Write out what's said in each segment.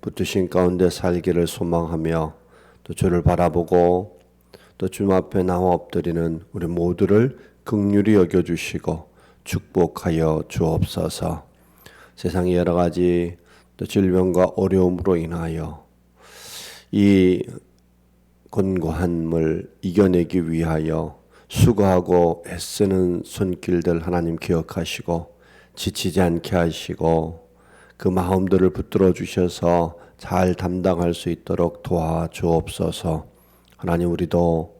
붙으신 가운데 살기를 소망하며 또 주를 바라보고 또 주님 앞에 나와 엎드리는 우리 모두를 극률히 여겨 주시고 축복하여 주옵소서. 세상의 여러 가지 또 질병과 어려움으로 인하여 이 곤고함을 이겨내기 위하여 수고하고 애쓰는 손길들 하나님 기억하시고 지치지 않게 하시고 그 마음들을 붙들어 주셔서 잘 담당할 수 있도록 도와주옵소서. 하나님 우리도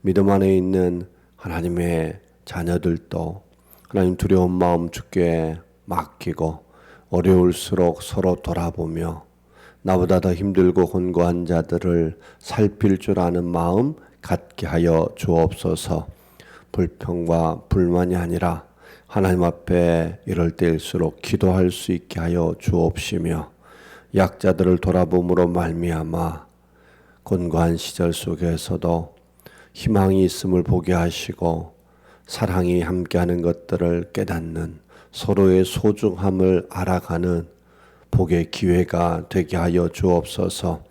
믿음 안에 있는 하나님의 자녀들도 하나님 두려운 마음 주께 맡기고 어려울수록 서로 돌아보며 나보다 더 힘들고 혼고한 자들을 살필 줄 아는 마음 갖게 하여 주옵소서. 불평과 불만이 아니라 하나님 앞에 이럴 때일수록 기도할 수 있게 하여 주옵시며 약자들을 돌아봄으로 말미암아 곤고한 시절 속에서도 희망이 있음을 보게 하시고 사랑이 함께하는 것들을 깨닫는 서로의 소중함을 알아가는 복의 기회가 되게 하여 주옵소서.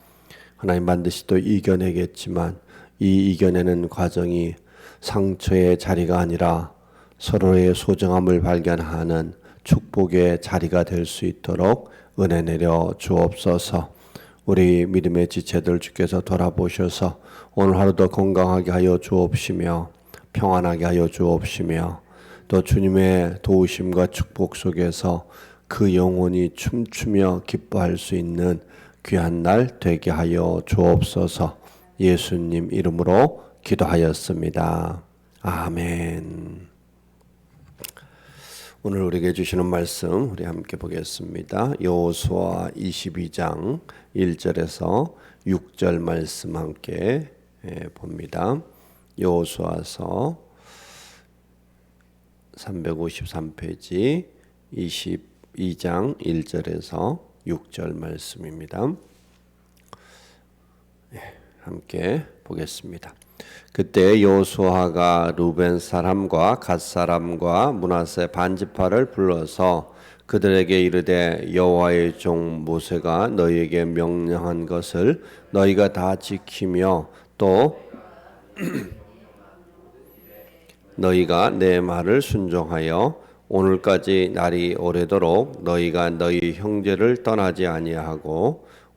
하나님 반드시 또 이겨내겠지만 이 이겨내는 과정이 상처의 자리가 아니라 서로의 소중함을 발견하는 축복의 자리가 될 수 있도록 은혜 내려 주옵소서. 우리 믿음의 지체들 주께서 돌아보셔서 오늘 하루도 건강하게 하여 주옵시며 평안하게 하여 주옵시며 또 주님의 도우심과 축복 속에서 그 영혼이 춤추며 기뻐할 수 있는 귀한 날 되게 하여 주옵소서 예수님 이름으로 기도하였습니다. 아멘. 오늘 우리에게 주시는 말씀 우리 함께 보겠습니다. 여호수아 22장 1절에서 6절 말씀 함께 예, 봅니다. 여호수아서 353페이지 22장 1절에서 6절 말씀입니다. 예, 함께 보겠습니다. 그때 여호수아가 루벤 사람과 갓 사람과 문하세 반지파를 불러서 그들에게 이르되 여호와의 종 모세가 너희에게 명령한 것을 너희가 다 지키며 또 너희가 내 말을 순종하여 오늘까지 날이 오래도록 너희가 너희 형제를 떠나지 아니하고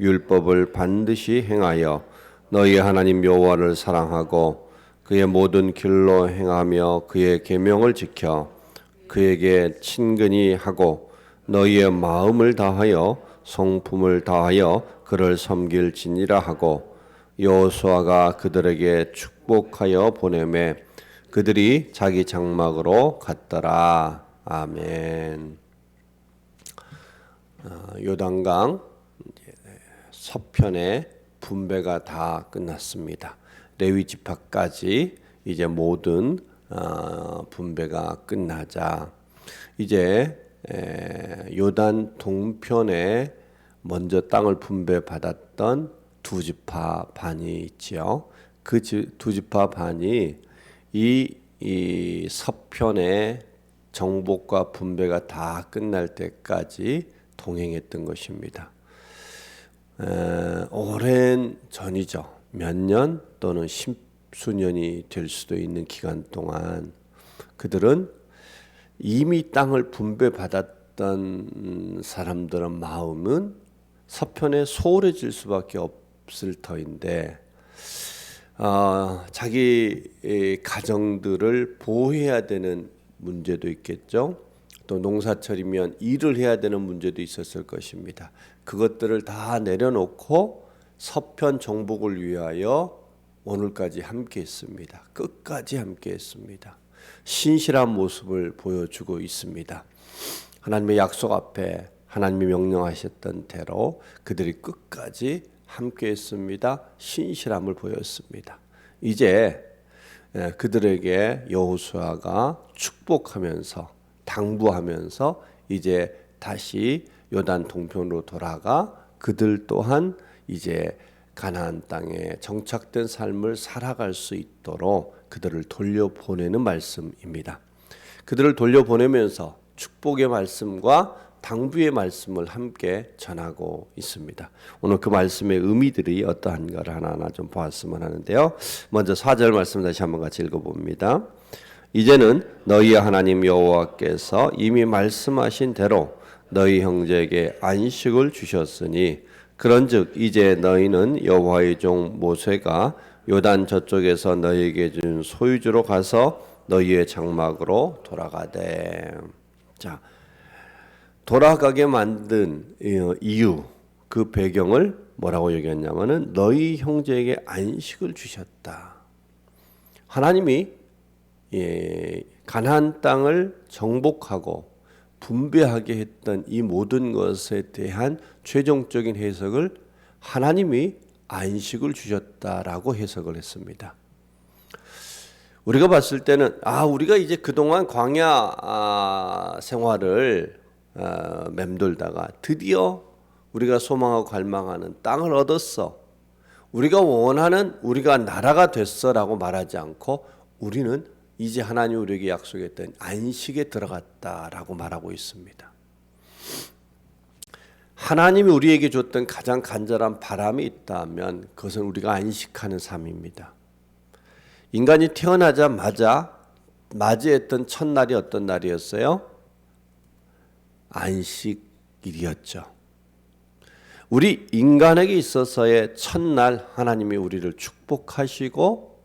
율법을 반드시 행하여 너희 하나님 여호와를 사랑하고 그의 모든 길로 행하며 그의 계명을 지켜 그에게 친근히 하고 너희의 마음을 다하여 성품을 다하여 그를 섬길지니라 하고 여호수아가 그들에게 축복하여 보내매 그들이 자기 장막으로 갔더라 아멘. 어, 요단강 서편의 분배가 다 끝났습니다. 레위 지파까지 이제 모든 어, 분배가 끝나자 이제 요단 동편에 먼저 땅을 분배 받았던 두 지파 반이 있지요. 그 두 지파 반이 이, 이 서편의 정복과 분배가 다 끝날 때까지 동행했던 것입니다. 에, 오랜 전이죠. 몇 년 또는 십수년이 될 수도 있는 기간 동안 그들은 이미 땅을 분배받았던 사람들의 마음은 서편에 소홀해질 수밖에 없을 터인데 어, 자기 가정들을 보호해야 되는 문제도 있겠죠. 또 농사철이면 일을 해야 되는 문제도 있었을 것입니다. 그것들을 다 내려놓고 서편 정복을 위하여 오늘까지 함께 했습니다. 끝까지 함께 했습니다. 신실한 모습을 보여주고 있습니다. 하나님의 약속 앞에 하나님이 명령하셨던 대로 그들이 끝까지 함께 했습니다. 신실함을 보였습니다. 이제 예, 그들에게 여호수아가 축복하면서 당부하면서 이제 다시 요단 동편으로 돌아가 그들 또한 이제 가나안 땅에 정착된 삶을 살아갈 수 있도록 그들을 돌려보내는 말씀입니다. 그들을 돌려보내면서 축복의 말씀과 당부의 말씀을 함께 전하고 있습니다. 오늘 그 말씀의 의미들이 어떠한가를 하나하나 좀 보았으면 하는데요. 먼저 4절 말씀 다시 한번 같이 읽어봅니다. 이제는 너희 하나님 여호와께서 이미 말씀하신 대로 너희 형제에게 안식을 주셨으니 그런즉 이제 너희는 여호와의 종 모세가 요단 저쪽에서 너희에게 준 소유주로 가서 너희의 장막으로 돌아가되 자 돌아가게 만든 이유 그 배경을 뭐라고 얘기했냐면은 너희 형제에게 안식을 주셨다. 하나님이 예, 가나안 땅을 정복하고 분배하게 했던 이 모든 것에 대한 최종적인 해석을 하나님이 안식을 주셨다라고 해석을 했습니다. 우리가 봤을 때는 아 우리가 이제 그동안 광야 아, 생활을 아, 맴돌다가 드디어 우리가 소망하고 갈망하는 땅을 얻었어. 우리가 원하는 우리가 나라가 됐어라고 말하지 않고 우리는 이제 하나님 우리에게 약속했던 안식에 들어갔다라고 말하고 있습니다. 하나님이 우리에게 줬던 가장 간절한 바람이 있다면 그것은 우리가 안식하는 삶입니다. 인간이 태어나자마자 맞이했던 첫날이 어떤 날이었어요? 안식일이었죠. 우리 인간에게 있어서의 첫날 하나님이 우리를 축복하시고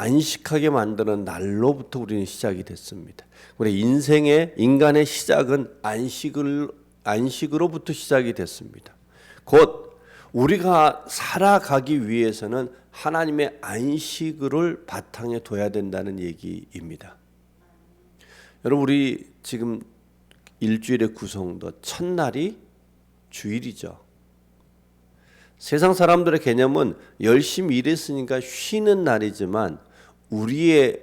안식하게 만드는 날로부터 우리는 시작이 됐습니다. 우리 인생의 인간의 시작은 안식을 안식으로부터 시작이 됐습니다. 곧 우리가 살아가기 위해서는 하나님의 안식을 바탕에 둬야 된다는 얘기입니다. 여러분 우리 지금 일주일의 구성도 첫날이 주일이죠. 세상 사람들의 개념은 열심히 일했으니까 쉬는 날이지만 우리의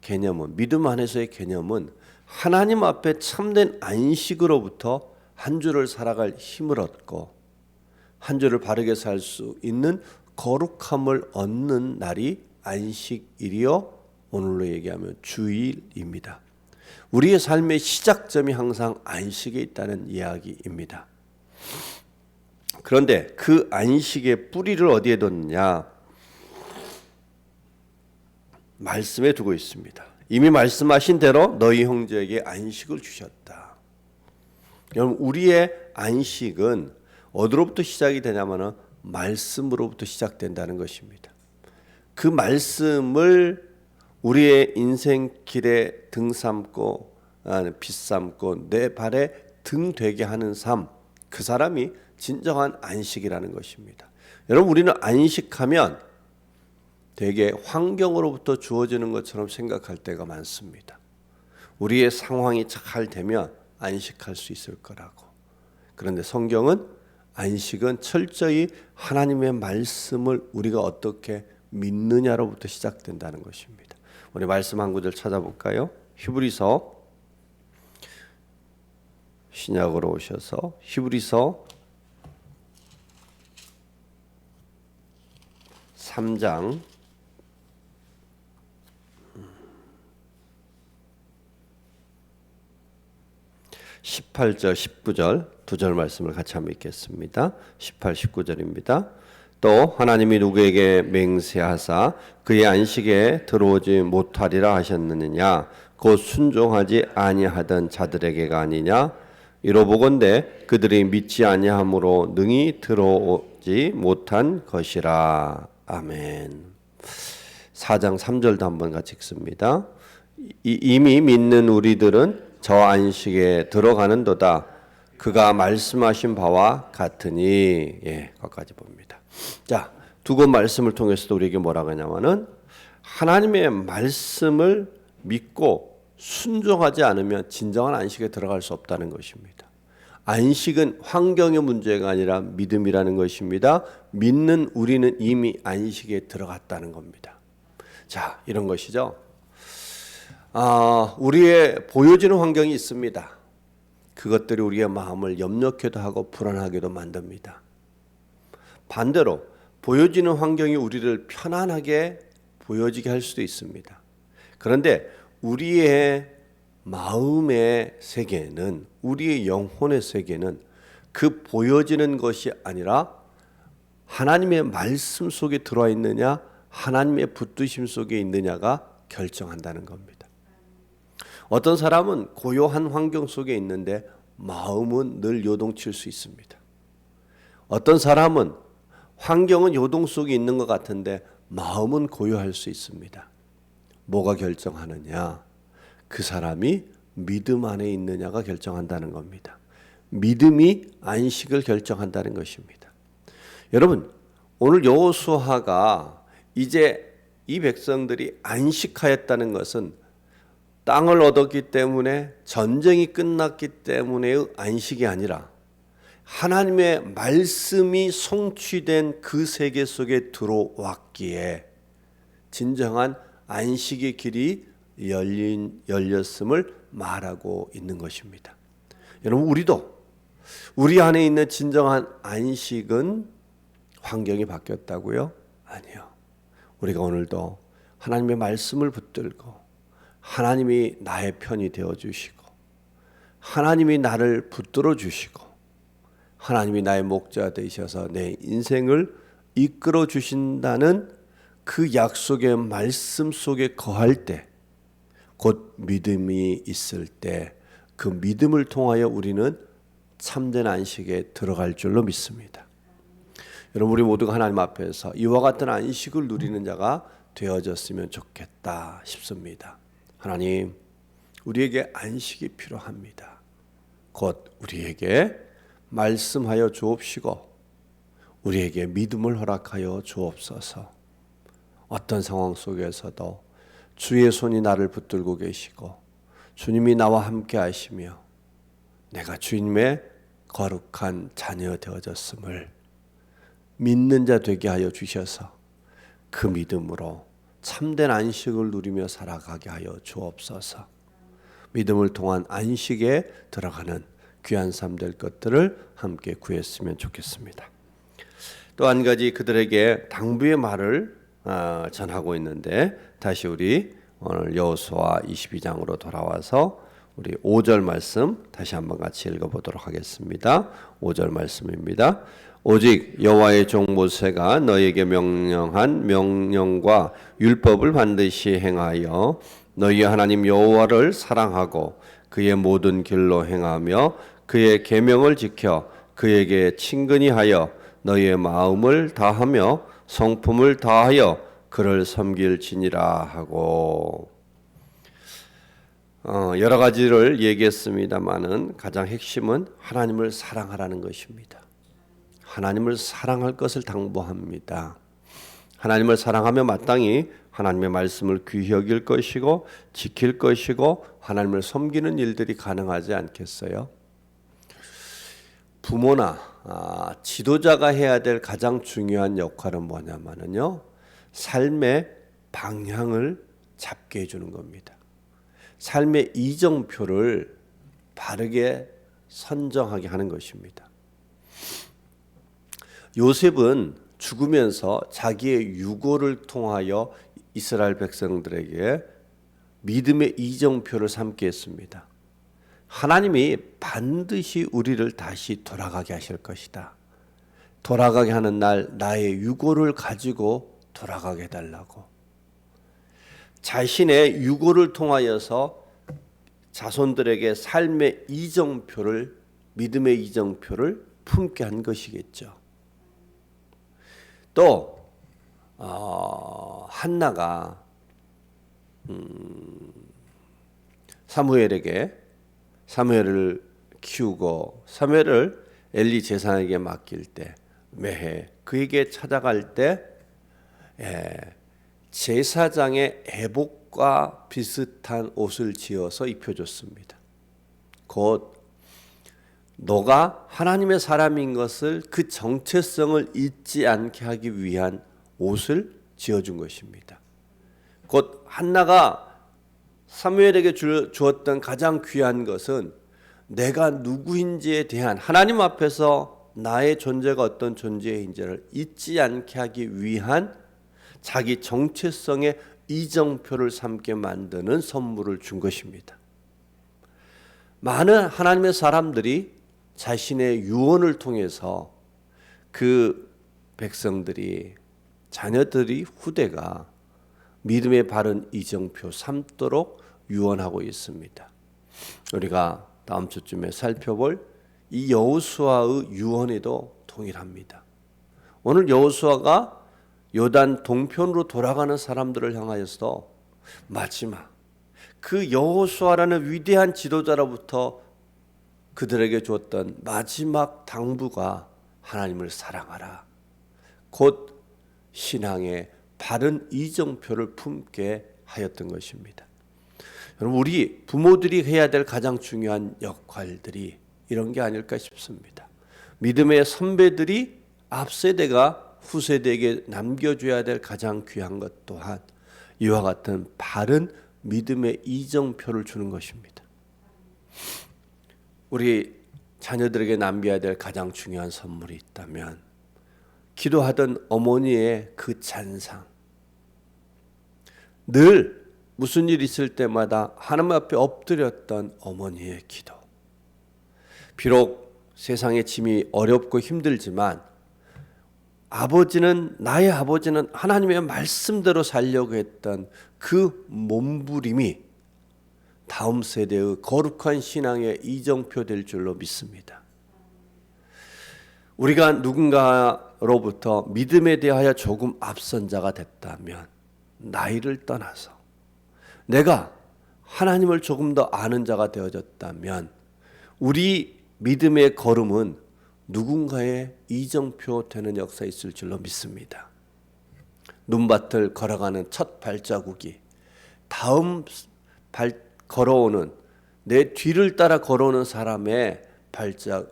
개념은 믿음 안에서의 개념은 하나님 앞에 참된 안식으로부터 한 주를 살아갈 힘을 얻고 한 주를 바르게 살 수 있는 거룩함을 얻는 날이 안식일이요 오늘로 얘기하면 주일입니다. 우리의 삶의 시작점이 항상 안식에 있다는 이야기입니다. 그런데 그 안식의 뿌리를 어디에 뒀느냐? 말씀에 두고 있습니다. 이미 말씀하신 대로 너희 형제에게 안식을 주셨다. 여러분 우리의 안식은 어디로부터 시작이 되냐면은 말씀으로부터 시작된다는 것입니다. 그 말씀을 우리의 인생길에 등 삼고 아, 빗 삼고 내 발에 등 되게 하는 삶, 그 사람이 진정한 안식이라는 것입니다. 여러분 우리는 안식하면 되게 환경으로부터 주어지는 것처럼 생각할 때가 많습니다. 우리의 상황이 잘 되면 안식할 수 있을 거라고. 그런데 성경은 안식은 철저히 하나님의 말씀을 우리가 어떻게 믿느냐로부터 시작된다는 것입니다. 우리 말씀 한 구절 찾아볼까요? 히브리서 신약으로 오셔서 히브리서 3장 18절 19절 두 절 말씀을 같이 한번 읽겠습니다. 18 19절입니다. 또 하나님이 누구에게 맹세하사 그의 안식에 들어오지 못하리라 하셨느냐 곧 순종하지 아니하던 자들에게가 아니냐 이로 보건대 그들이 믿지 아니함으로 능히 들어오지 못한 것이라 아멘. 4장 3절도 한번 같이 읽습니다. 이미 믿는 우리들은 저 안식에 들어가는도다. 그가 말씀하신 바와 같으니 예, 거기까지 봅니다. 자, 두 권 말씀을 통해서도 우리에게 뭐라고 하냐면은 하나님의 말씀을 믿고 순종하지 않으면 진정한 안식에 들어갈 수 없다는 것입니다. 안식은 환경의 문제가 아니라 믿음이라는 것입니다. 믿는 우리는 이미 안식에 들어갔다는 겁니다. 자, 이런 것이죠. 아, 우리의 보여지는 환경이 있습니다. 그것들이 우리의 마음을 염려케도 하고 불안하게도 만듭니다. 반대로 보여지는 환경이 우리를 편안하게 보여지게 할 수도 있습니다. 그런데 우리의 마음의 세계는 우리의 영혼의 세계는 그 보여지는 것이 아니라 하나님의 말씀 속에 들어와 있느냐 하나님의 붙드심 속에 있느냐가 결정한다는 겁니다. 어떤 사람은 고요한 환경 속에 있는데 마음은 늘 요동칠 수 있습니다. 어떤 사람은 환경은 요동 속에 있는 것 같은데 마음은 고요할 수 있습니다. 뭐가 결정하느냐? 그 사람이 믿음 안에 있느냐가 결정한다는 겁니다. 믿음이 안식을 결정한다는 것입니다. 여러분, 오늘 여호수아가 이제 이 백성들이 안식하였다는 것은 땅을 얻었기 때문에 전쟁이 끝났기 때문에 안식이 아니라 하나님의 말씀이 성취된 그 세계 속에 들어왔기에 진정한 안식의 길이 열린 열렸음을 말하고 있는 것입니다. 여러분 우리도 우리 안에 있는 진정한 안식은 환경이 바뀌었다고요? 아니요. 우리가 오늘도 하나님의 말씀을 붙들고 하나님이 나의 편이 되어 주시고 하나님이 나를 붙들어 주시고 하나님이 나의 목자 되셔서 내 인생을 이끌어 주신다는 그 약속의 말씀 속에 거할 때 곧 믿음이 있을 때 그 믿음을 통하여 우리는 참된 안식에 들어갈 줄로 믿습니다. 여러분 우리 모두가 하나님 앞에서 이와 같은 안식을 누리는 자가 되어졌으면 좋겠다 싶습니다. 하나님 우리에게 안식이 필요합니다. 곧 우리에게 말씀하여 주옵시고 우리에게 믿음을 허락하여 주옵소서. 어떤 상황 속에서도 주의 손이 나를 붙들고 계시고 주님이 나와 함께 하시며 내가 주님의 거룩한 자녀 되어졌음을 믿는 자 되게 하여 주셔서 그 믿음으로 참된 안식을 누리며 살아가게 하여 주옵소서. 믿음을 통한 안식에 들어가는 귀한 삶 될 것들을 함께 구했으면 좋겠습니다. 또 한 가지 그들에게 당부의 말을 어, 전하고 있는데 다시 우리 오늘 여호수아 22장으로 돌아와서 우리 5절 말씀 다시 한번 같이 읽어 보도록 하겠습니다. 5절 말씀입니다. 오직 여호와의 종 모세가 너에게 명령한 명령과 율법을 반드시 행하여 너희 하나님 여호와를 사랑하고 그의 모든 길로 행하며 그의 계명을 지켜 그에게 친근히 하여 너희의 마음을 다하며 성품을 다하여 그를 섬길지니라 하고 어, 여러 가지를 얘기했습니다만은 가장 핵심은 하나님을 사랑하라는 것입니다. 하나님을 사랑할 것을 당부합니다. 하나님을 사랑하며 마땅히 하나님의 말씀을 귀히 여길 것이고 지킬 것이고 하나님을 섬기는 일들이 가능하지 않겠어요? 부모나 아, 지도자가 해야 될 가장 중요한 역할은 뭐냐면요. 삶의 방향을 잡게 해 주는 겁니다. 삶의 이정표를 바르게 선정하게 하는 것입니다. 요셉은 죽으면서 자기의 유고를 통하여 이스라엘 백성들에게 믿음의 이정표를 삼게 했습니다. 하나님이 반드시 우리를 다시 돌아가게 하실 것이다. 돌아가게 하는 날 나의 유고를 가지고 돌아가게 해달라고. 자신의 유고를 통하여서 자손들에게 삶의 이정표를 믿음의 이정표를 품게 한 것이겠죠. 또 어, 한나가 음, 사무엘에게 사무엘을 키우고 사무엘을 엘리 제사에게 맡길 때 매해 그에게 찾아갈 때 예, 제사장의 애복과 비슷한 옷을 지어서 입혀줬습니다. 곧 너가 하나님의 사람인 것을 그 정체성을 잊지 않게 하기 위한 옷을 지어준 것입니다. 곧 한나가 사무엘에게 주- 주었던 가장 귀한 것은 내가 누구인지에 대한 하나님 앞에서 나의 존재가 어떤 존재인지를 잊지 않게 하기 위한 자기 정체성의 이정표를 삼게 만드는 선물을 준 것입니다. 많은 하나님의 사람들이 자신의 유언을 통해서 그 백성들이 자녀들이 후대가 믿음의 바른 이정표 삼도록 유언하고 있습니다. 우리가 다음 주쯤에 살펴볼 이 여호수아의 유언에도 동일합니다. 오늘 여호수아가 요단 동편으로 돌아가는 사람들을 향하여서 마지막 그 여호수아라는 위대한 지도자로부터 그들에게 주었던 마지막 당부가 하나님을 사랑하라. 곧 신앙의 바른 이정표를 품게 하였던 것입니다. 여러분 우리 부모들이 해야 될 가장 중요한 역할들이 이런 게 아닐까 싶습니다. 믿음의 선배들이 앞세대가 후세대에게 남겨줘야 될 가장 귀한 것 또한 이와 같은 바른 믿음의 이정표를 주는 것입니다. 우리 자녀들에게 남겨야 될 가장 중요한 선물이 있다면 기도하던 어머니의 그 찬상 늘 무슨 일 있을 때마다 하나님 앞에 엎드렸던 어머니의 기도 비록 세상의 짐이 어렵고 힘들지만 아버지는 나의 아버지는 하나님의 말씀대로 살려고 했던 그 몸부림이 다음 세대의 거룩한 신앙의 이정표 될 줄로 믿습니다. 우리가 누군가로부터 믿음에 대하여 조금 앞선 자가 됐다면 나이를 떠나서 내가 하나님을 조금 더 아는 자가 되어졌다면 우리 믿음의 걸음은 누군가의 이정표 되는 역사 있을 줄로 믿습니다. 눈밭을 걸어가는 첫 발자국이 다음 발 걸어오는 내 뒤를 따라 걸어오는 사람의 발자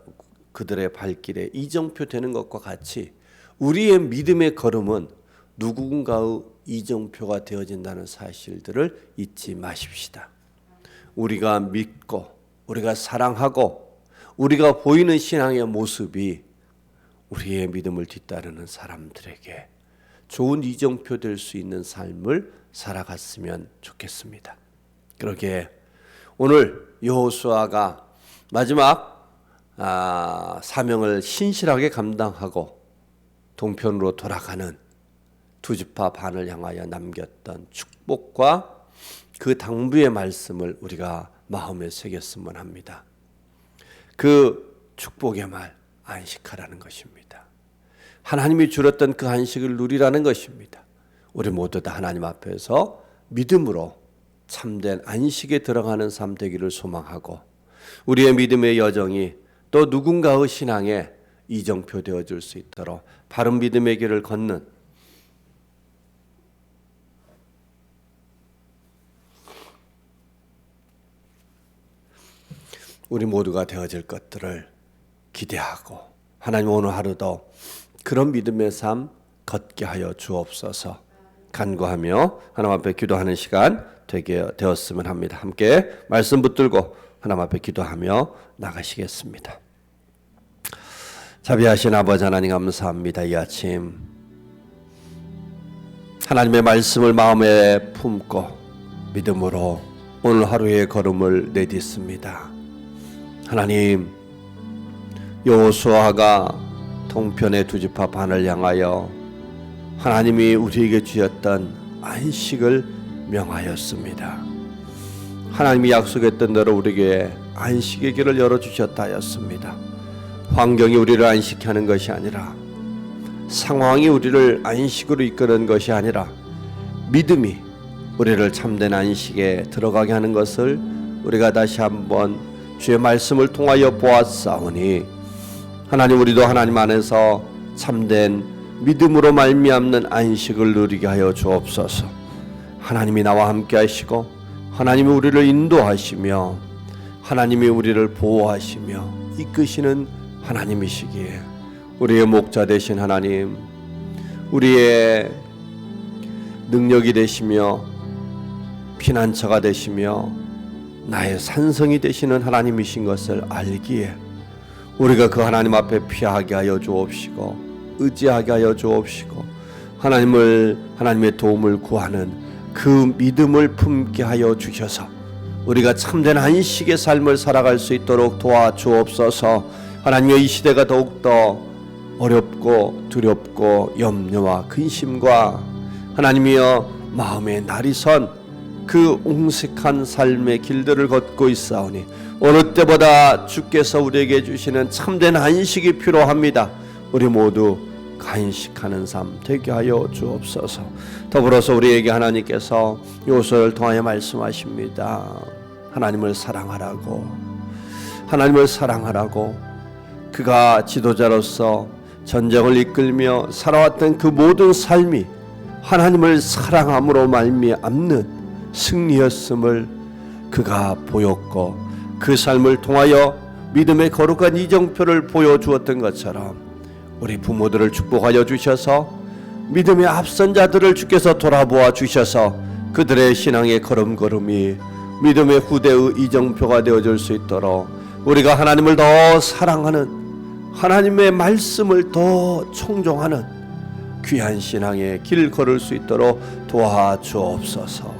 그들의 발길에 이정표 되는 것과 같이 우리의 믿음의 걸음은 누군가의 이정표가 되어진다는 사실들을 잊지 마십시다. 우리가 믿고 우리가 사랑하고 우리가 보이는 신앙의 모습이 우리의 믿음을 뒤따르는 사람들에게 좋은 이정표 될 수 있는 삶을 살아갔으면 좋겠습니다. 그러게 오늘 여호수아가 마지막 아, 사명을 신실하게 감당하고 동편으로 돌아가는 두 지파 반을 향하여 남겼던 축복과 그 당부의 말씀을 우리가 마음에 새겼으면 합니다. 그 축복의 말 안식하라는 것입니다. 하나님이 주었던 그 안식을 누리라는 것입니다. 우리 모두 다 하나님 앞에서 믿음으로 참된 안식에 들어가는 삶 되기를 소망하고 우리의 믿음의 여정이 또 누군가의 신앙에 이정표 되어 줄 수 있도록 바른 믿음의 길을 걷는 우리 모두가 되어질 것들을 기대하고 하나님 오늘 하루도 그런 믿음의 삶 걷게 하여 주옵소서 간구하며 하나님 앞에 기도하는 시간 되게 되었으면 합니다. 함께 말씀 붙들고 하나님 앞에 기도하며 나가시겠습니다. 자비하신 아버지 하나님 감사합니다. 이 아침 하나님의 말씀을 마음에 품고 믿음으로 오늘 하루의 걸음을 내딛습니다. 하나님 여호수아가 동편의 두 지파 반을 향하여 하나님이 우리에게 주셨던 안식을 명하였습니다. 하나님이 약속했던 대로 우리에게 안식의 길을 열어 주셨다 하였습니다. 환경이 우리를 안식케 하는 것이 아니라 상황이 우리를 안식으로 이끄는 것이 아니라 믿음이 우리를 참된 안식에 들어가게 하는 것을 우리가 다시 한번 주의 말씀을 통하여 보았사오니 하나님 우리도 하나님 안에서 참된 믿음으로 말미암는 안식을 누리게 하여 주옵소서. 하나님이 나와 함께 하시고 하나님이 우리를 인도하시며 하나님이 우리를 보호하시며 이끄시는 하나님이시기에 우리의 목자 되신 하나님, 우리의 능력이 되시며 피난처가 되시며 나의 산성이 되시는 하나님이신 것을 알기에 우리가 그 하나님 앞에 피하게 하여 주옵시고 의지하게 하여 주옵시고 하나님을 하나님의 도움을 구하는 그 믿음을 품게 하여 주셔서 우리가 참된 안식의 삶을 살아갈 수 있도록 도와 주옵소서. 하나님의 이 시대가 더욱더 어렵고 두렵고 염려와 근심과 하나님이여 마음의 날이 선 그 옹색한 삶의 길들을 걷고 있사오니 어느 때보다 주께서 우리에게 주시는 참된 안식이 필요합니다. 우리 모두 간식하는 삶 되게 하여 주옵소서. 더불어서 우리에게 하나님께서 요소를 통하여 말씀하십니다. 하나님을 사랑하라고 하나님을 사랑하라고 그가 지도자로서 전쟁을 이끌며 살아왔던 그 모든 삶이 하나님을 사랑함으로 말미암는 승리였음을 그가 보였고 그 삶을 통하여 믿음의 거룩한 이정표를 보여주었던 것처럼 우리 부모들을 축복하여 주셔서 믿음의 앞선 자들을 주께서 돌아보아 주셔서 그들의 신앙의 걸음걸음이 믿음의 후대의 이정표가 되어줄 수 있도록 우리가 하나님을 더 사랑하는 하나님의 말씀을 더 청종하는 귀한 신앙의 길 걸을 수 있도록 도와주옵소서.